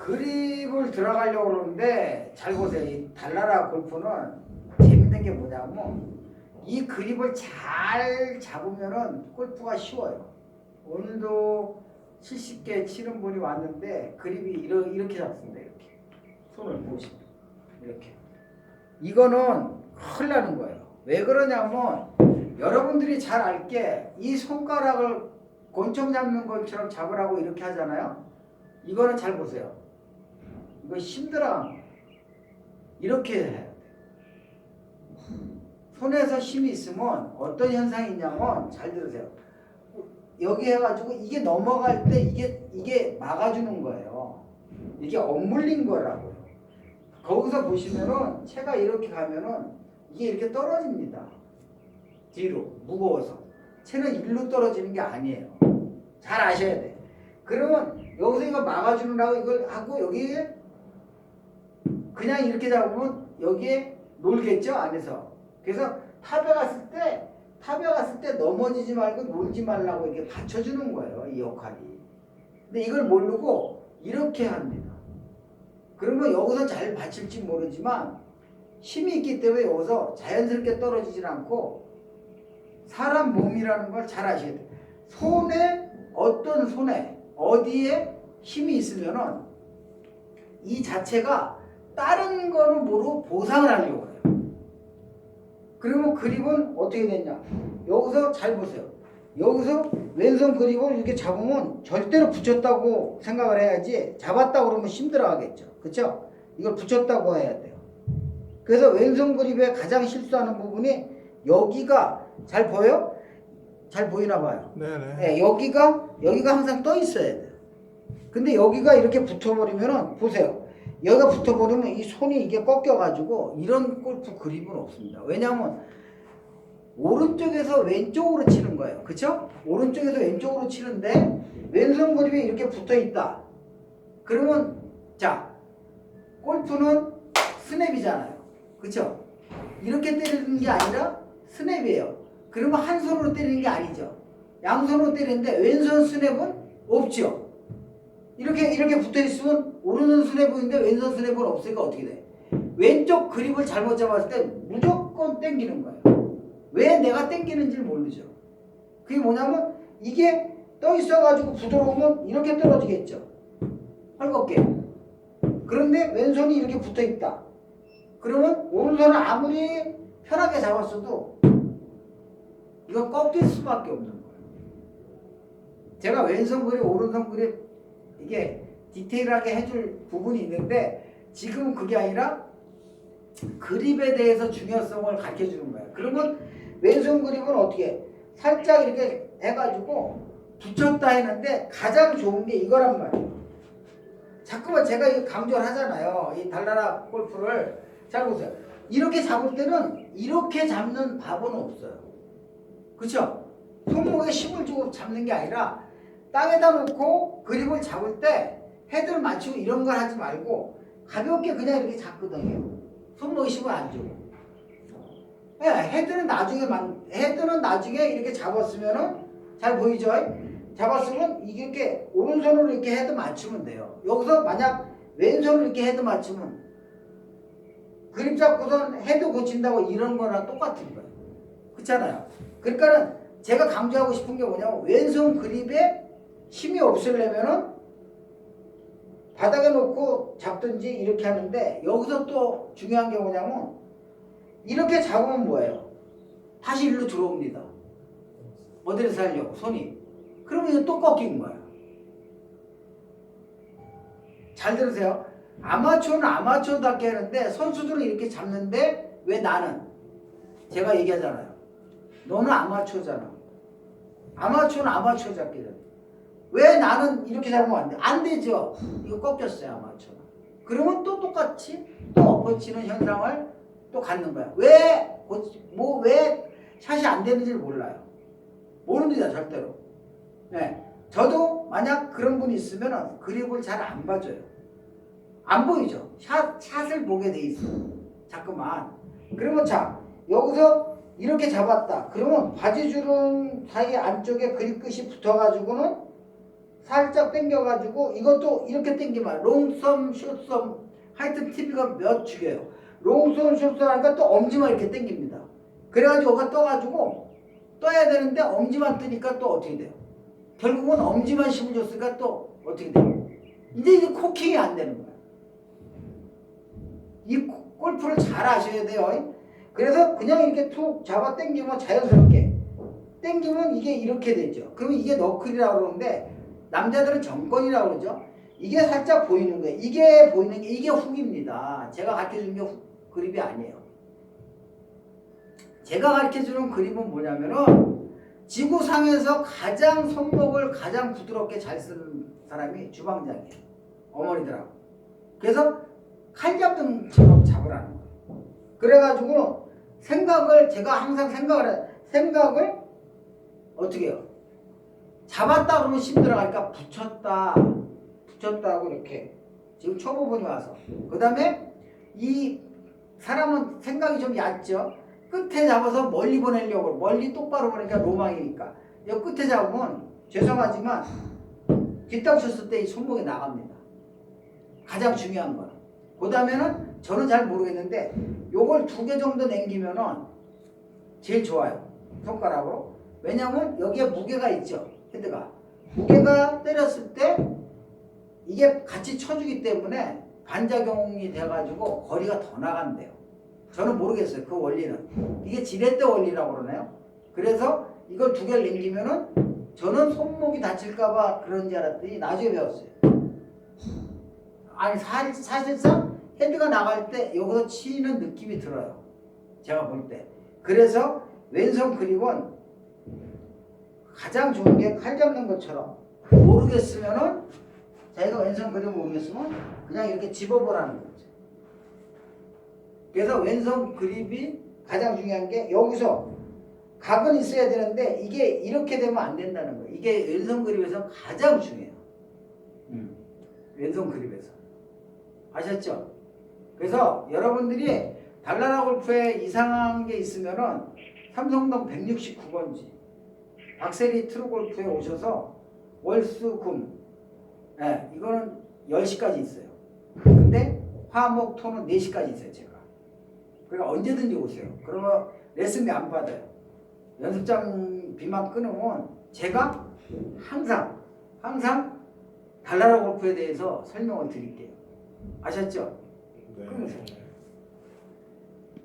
그립을 들어가려고 그러는데 잘 보세요. 이 달나라 골프는 재밌는 게 뭐냐면 이 그립을 잘 잡으면은 골프가 쉬워요. 오늘도 70개 치는 분이 왔는데 그립이 이러, 이렇게 잡습니다. 이렇게 손을 보시면 이렇게 이거는 큰일 나는 거예요. 왜 그러냐면 여러분들이 잘 알게 이 손가락을 곤충 잡는 것처럼 잡으라고 이렇게 하잖아요. 이거는 잘 보세요. 이거 힘들어. 이렇게 해야 돼. 손에서 힘이 있으면 어떤 현상이 있냐면 잘 들으세요. 여기 해가지고 이게 넘어갈 때 이게 이게 막아주는 거예요. 이게 엇물린 거라고요. 거기서 보시면은 채가 이렇게 가면은 이게 이렇게 떨어집니다. 뒤로 무거워서 채는 일로 떨어지는 게 아니에요. 잘 아셔야 돼. 그러면 여기서 이거 막아주느라고 이걸 하고 여기에 그냥 이렇게 잡으면 여기에 놀겠죠 안에서. 그래서 탑에 갔을 때 탑에 갔을 때 넘어지지 말고 놀지 말라고 이렇게 받쳐주는 거예요 이 역할이. 근데 이걸 모르고 이렇게 합니다. 그러면 여기서 잘 받칠지 모르지만 힘이 있기 때문에 여기서 자연스럽게 떨어지질 않고 사람 몸이라는 걸 잘 아셔야 돼요. 손에 어떤 손에 어디에 힘이 있으면은 이 자체가 다른 거는 모르고 보상을 하려고 해요. 그러면 그립은 어떻게 되냐? 여기서 잘 보세요. 여기서 왼손 그립을 이렇게 잡으면 절대로 붙였다고 생각을 해야지 잡았다 그러면 힘들어 하겠죠. 그쵸? 이걸 붙였다고 해야 돼요. 그래서 왼손 그립의 가장 실수하는 부분이 여기가 잘 보여? 잘 보이나 봐요. 네네. 네, 여기가 여기가 항상 떠 있어야 돼요. 근데 여기가 이렇게 붙어버리면은 보세요. 여기가 붙어버리면 이 손이 이게 꺾여가지고 이런 골프 그립은 없습니다. 왜냐하면 오른쪽에서 왼쪽으로 치는 거예요. 그쵸? 오른쪽에서 왼쪽으로 치는데 왼손 그립이 이렇게 붙어 있다. 그러면 자 골프는 스냅이잖아요. 그쵸? 이렇게 때리는 게 아니라 스냅이에요. 그러면 한 손으로 때리는 게 아니죠. 양손으로 때리는데 왼손 스냅은 없죠. 이렇게 이렇게 붙어 있으면 오른손 스냅인데 왼손 스냅은 없으니까 어떻게 돼? 왼쪽 그립을 잘못 잡았을 때 무조건 땡기는 거예요. 왜 내가 땡기는지 모르죠. 그게 뭐냐면 이게 떠 있어가지고 부드러우면 이렇게 떨어지겠죠. 헐겁게. 그런데 왼손이 이렇게 붙어 있다. 그러면 오른손을 아무리 편하게 잡았어도 이거 꺾일 수밖에 없는 거예요. 제가 왼손 그립, 오른손 그립 이게 디테일하게 해줄 부분이 있는데 지금은 그게 아니라 그립에 대해서 중요성을 가르쳐 주는 거예요. 그러면 왼손 그립은 어떻게 살짝 이렇게 해가지고 붙였다 했는데 가장 좋은 게 이거란 말이에요. 자꾸만 제가 강조를 하잖아요. 이 달나라 골프를 잘 보세요. 이렇게 잡을 때는 이렇게 잡는 밥은 없어요. 그쵸? 손목에 힘을 주고 잡는 게 아니라 땅에다 놓고 그립을 잡을 때 헤드를 맞추고 이런 걸 하지 말고 가볍게 그냥 이렇게 잡거든요. 손목에 힘을 안 주고. 예, 헤드는 나중에 만 헤드는 나중에 이렇게 잡았으면은 잘 보이죠? 잡았으면 이렇게 오른손으로 이렇게 헤드 맞추면 돼요. 여기서 만약 왼손으로 이렇게 헤드 맞추면 그립 잡고선 헤드 고친다고 이런 거랑 똑같은 거예요. 그렇잖아요. 그러니까는 제가 강조하고 싶은 게 뭐냐면 왼손 그립에 힘이 없으려면은 바닥에 놓고 잡든지 이렇게 하는데 여기서 또 중요한 게 뭐냐면 이렇게 잡으면 뭐예요? 다시 일로 들어옵니다. 어디를 살려고 손이. 그러면 이거 또 꺾인 거야. 잘 들으세요. 아마추어는 아마추어답게 하는데 선수들은 이렇게 잡는데 왜 나는? 제가 얘기하잖아요. 너는 아마추어잖아. 아마추어는 아마추어 돼. 왜 나는 이렇게 잡으면 안 돼? 안 되죠. 이거 꺾였어요 아마추어. 그러면 또 똑같이 또 엎어치는 현상을 또 갖는 거야. 왜, 뭐, 왜 샷이 안 되는지를 몰라요. 모릅니다, 절대로. 네. 저도 만약 그런 분이 있으면 그립을 잘 안 봐줘요. 안 보이죠? 샷, 샷을 보게 돼 있어. 자꾸만. 그러면 자, 여기서 이렇게 잡았다. 그러면 바지주름 사이 안쪽에 그립 끝이 붙어가지고는 살짝 당겨가지고 이것도 이렇게 당기면 롱썸, 숏썸 하여튼 TV가 몇 축이에요. 롱썸, 숏썸 하니까 또 엄지만 이렇게 당깁니다. 그래가지고 이거 떠가지고 떠야 되는데 엄지만 뜨니까 또 어떻게 돼요? 결국은 엄지만 힘을 줬으니까 또 어떻게 돼요? 이제 이게 코킹이 안 되는 거야. 이 고- 골프를 잘 아셔야 돼요. 그래서 그냥 이렇게 툭 잡아 당기면 자연스럽게 당기면 이게 이렇게 되죠. 그러면 이게 너클이라고 그러는데 남자들은 정권이라고 그러죠. 이게 살짝 보이는 거예요. 이게 보이는 게 이게 훅입니다. 제가 가르쳐 준 게 훅 그립이 아니에요. 제가 가르쳐 주는 그립은 뭐냐면은 지구상에서 가장 손목을 가장 부드럽게 잘 쓰는 사람이 주방장이에요. 어머니들하고. 그래서 칼 잡등처럼 잡으라는 거예요. 그래가지고 생각을 제가 항상 생각을 해 생각을 어떻게 해요? 잡았다 그러면 힘 들어가니까 붙였다 붙였다 하고 이렇게. 지금 초보분이 와서. 그 다음에 이 사람은 생각이 좀 얕죠? 끝에 잡아서 멀리 보내려고. 멀리 똑바로 보니까 로망이니까. 이 끝에 잡으면 죄송하지만 뒷땅 쳤을 때 이 손목이 나갑니다. 가장 중요한 거는. 그 다음에는 저는 잘 모르겠는데 요걸 두 개 정도 남기면은 제일 좋아요. 손가락으로. 왜냐면 여기에 무게가 있죠 헤드가. 무게가 때렸을 때 이게 같이 쳐주기 때문에 반작용이 돼가지고 거리가 더 나간대요. 저는 모르겠어요 그 원리는. 이게 지렛대 원리라고 그러나요? 그래서 이걸 두 개를 남기면은 저는 손목이 다칠까봐 그런 줄 알았더니 나중에 배웠어요. 아니 사, 사실상 헤드가 나갈 때 여기서 치는 느낌이 들어요. 제가 볼 때. 그래서 왼손 그립은 가장 좋은 게 칼 잡는 것처럼 모르겠으면은 자기가 왼손 그립 모르겠으면 그냥 이렇게 집어보라는 거죠. 그래서 왼손 그립이 가장 중요한 게 여기서 각은 있어야 되는데 이게 이렇게 되면 안 된다는 거예요. 이게 왼손 그립에서 가장 중요해요. 음, 왼손 그립에서 아셨죠? 그래서 여러분들이 달나라 골프에 이상한 게 있으면은 삼성동 169번지 박세리 트루골프에 오셔서 월수금 예, 이거는 10시까지 있어요. 근데 화목 토는 4시까지 있어요, 제가. 그러니까 언제든지 오세요. 그러면 레슨비 안 받아요. 연습장 비만 끊으면 제가 항상 항상 달나라 골프에 대해서 설명을 드릴게요. 아셨죠? 네. 끊으세요.